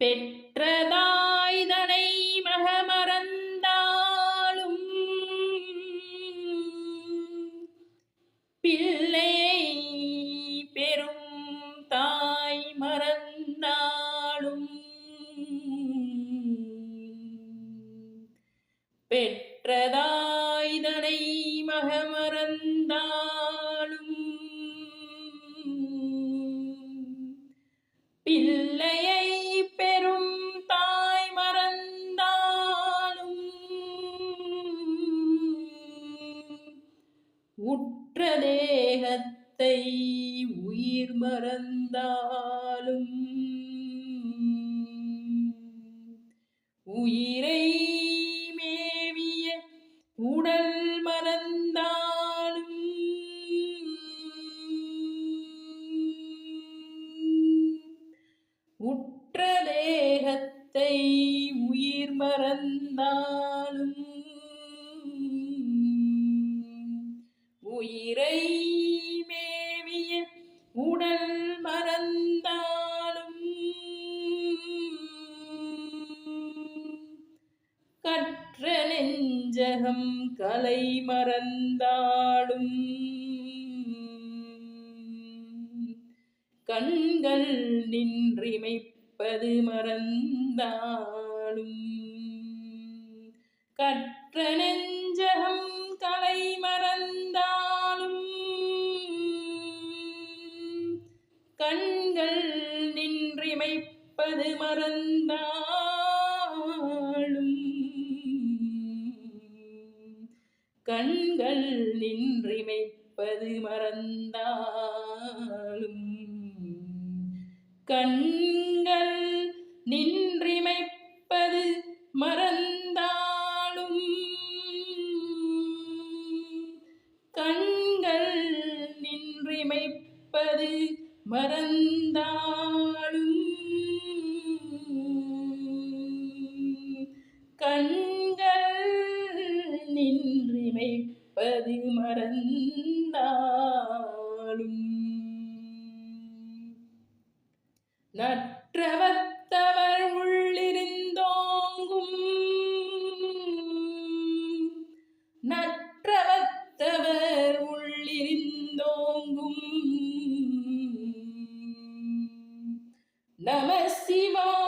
பெற்றதாய்தனை மகமறந்தாலும் பிள்ளையை பெரும் தாய் மறந்தாலும் பெற்றதாய்தனை மகமறந்தாலும் உற்ற தேகத்தை உயிர் மறந்தாலும் உயிரை மேவிய உடல் மறந்தாலும் உற்ற தேகத்தை உயிர் மறந்தாலும் மனம் கலை மறந்தாடும். கண்கள் நின்றிமைப்பது மறந்தாடும் கற்ற நெஞ்சகம் கலை மறந்தாலும். கண்கள் நின்றிமைப்பது மறந்தாலும். நின்றிமைப்பது மறந்தாலும் கண்கள் நின்றிமைப்பது மறந்தாலும் கண்கள் நின்றிமைப்பது மறந்தாலும் நற்றவத்தவர் உள்ளிருந்தோங்கும். நற்றவத்தவர் உள்ளிருந்தோங்கும். நம சிவா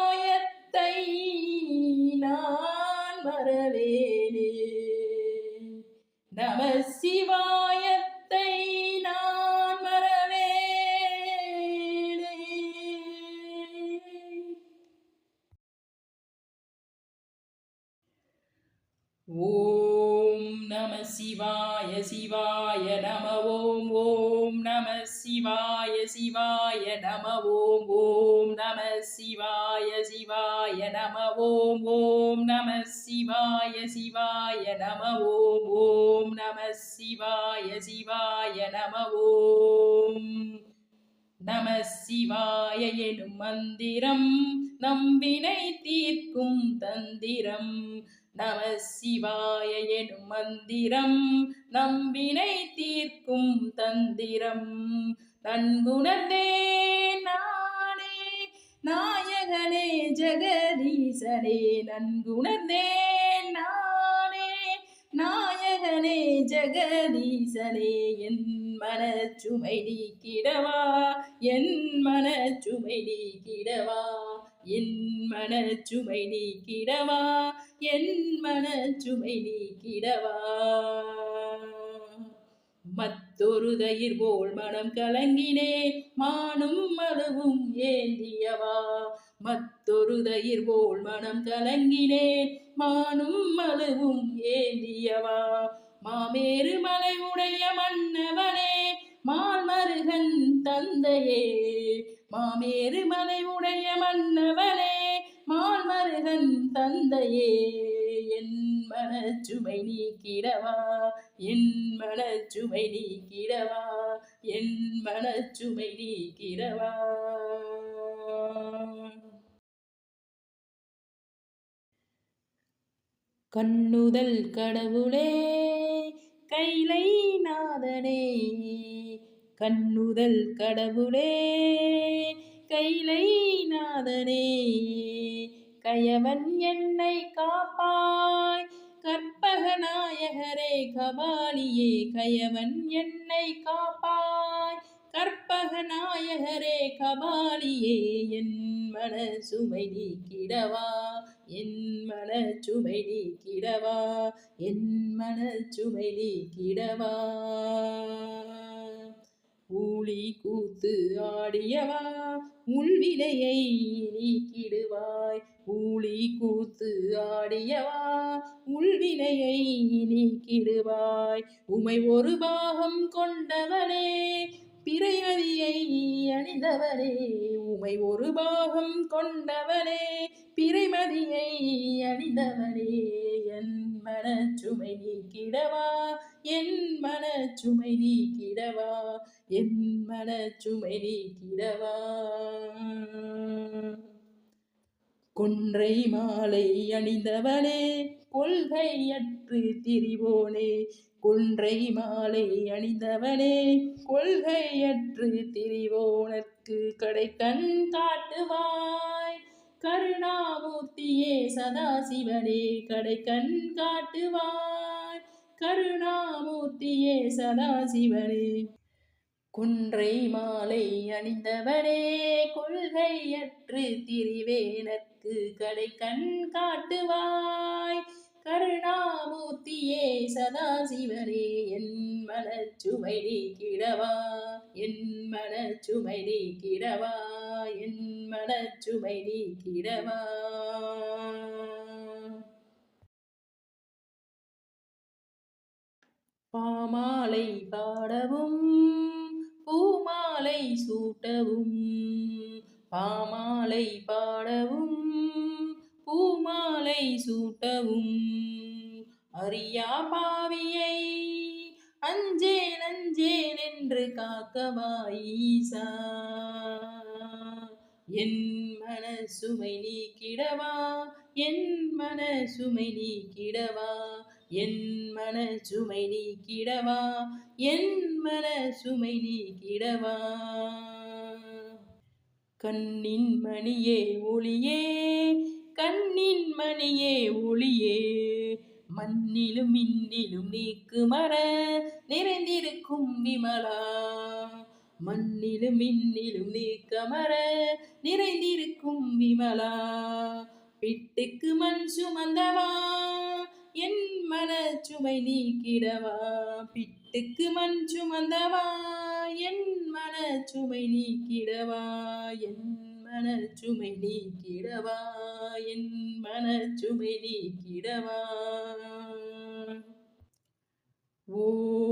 ஓம் நம சிவாய சிவாய நம ஓம் ஓம் நம சிவாய சிவாய நம ஓம் ஓம் நம சிவாய சிவாய நம ஓம் ஓம் நம சிவாய சிவாய நம ஓம் ஓம் நம சிவாய சிவாய நம ஓம் நம சிவாய எனும் மந்திரம் நம்பினை தீர்க்கும் தந்திரம். நம சிவாய எனும் மந்திரம் நம்பினை தீர்க்கும் தந்திரம். நன்குணர்ந்தே நானே நாயகனே ஜெகதீசனே. நன்குணர்ந்தே நானே நாயகனே ஜெகதீசனே. என் மனச்சுமை நீக்கிடவா என் மனச்சுமை நீக்கிடவா. என் மனச்சுமை நீக்கிடவா? என் மனச்சுமை நீக்கிடவா? மத்தொரு தயிர் போல் மனம் கலங்கினே மானும் மழுவும் ஏந்தியவா? மத்தொரு தயிர் போல் மனம் கலங்கினேன் மானும் மழுவும் ஏந்தியவா? மாமேறு மலை உடைய மன்னவனே மால்மருகன் தந்தையே மாமேறு மலை உடைய மன்னவனே மால்மருகன் தந்தையே என் மனச்சுமை நீக்கிடவா என் மனச்சுமை நீக்கிடவா என் மனச்சுமை நீக்கிடவா. கண்ணுதல் கடவுளே கைலை நாதனே கண்ணுதல் கடவுளே கைலை நாதனே கயவன் என்னை காப்பாய் கற்பக நாயகரே கபாலியே கயவன் என்னை காப்பாய் கற்பக நாயகரே கபாலியே என் மன சுமை நீக்கிடவா என் மன சுமை நீக்கிடவா என் மன சுமை நீக்கிடவா. புலி கூத்து ஆடியவா? உள்விலையை நீக்கிடுவாய் புலி கூத்து ஆடியவா? உள்விலையை நீக்கிடுவாய் உமை ஒரு பாகம் கொண்டவனே பிறையதியை அணிந்தவனே. உமை ஒரு பாகம் கொண்டவனே பிறைமதியை அணிந்தவனே. என் மனச்சுமை நீக்கிடவா என் மனச்சுமை நீக்கிடவா? என் மனச்சுமை நீக்கிடவா? கொன்றை மாலை அணிந்தவனே கொள்கையற்று திரிவோனே. கொன்றை மாலை அணிந்தவனே கொள்கையற்று திரிவோனற்கு கடை கண் காட்டுவாய். கருணாமூர்த்தியே சதாசிவனே கடை கண் காட்டுவாய். கருணாமூர்த்தியே சதாசிவனே. குன்றை மாலை அணிந்தவனே கொள்கையற்று திரிவேனற்கு கடை கண் காட்டுவாய். கருணாமூர்த்தியே சதாசிவரே என் மனச்சுமை நீக்கிடவா? என் மனச்சுமை நீக்கிடவா? என் மனச்சுமை நீக்கிடவா? பாமாலை பாடவும் பூமாலை சூட்டவும் பாமாலை பாடவும் பூமாலை சூட்டவும். அறியா பாவியை அஞ்சேன் அஞ்சேன் என்று காக்கவாயீசா என் மன சுமை நீக்கிடவா? என் மன சுமை நீக்கிடவா? என் மன சுமை நீக்கிடவா? என் மன சுமை நீக்கிடவா? கண்ணின் மணியே ஒளியே கண்ணின் மணியே ஒளியே. மண்ணிலும் இன்னிலும் நீக்கு மர நிறைந்திருக்கும் விமலா. மண்ணிலும் மின்னிலும் நீக்கமர நிறைந்திருக்கும் விமலா. பிட்டுக்கு மண் சுமந்தவா? என் மனச்சுமை நீக்கிடவா? பிட்டுக்கு மண் சுமந்தவா? என் மனச்சுமை நீக்கிடவா? என் மனச்சுமை நீக்கிடவா? என் மனச்சுமை நீக்கிடவா? ஓ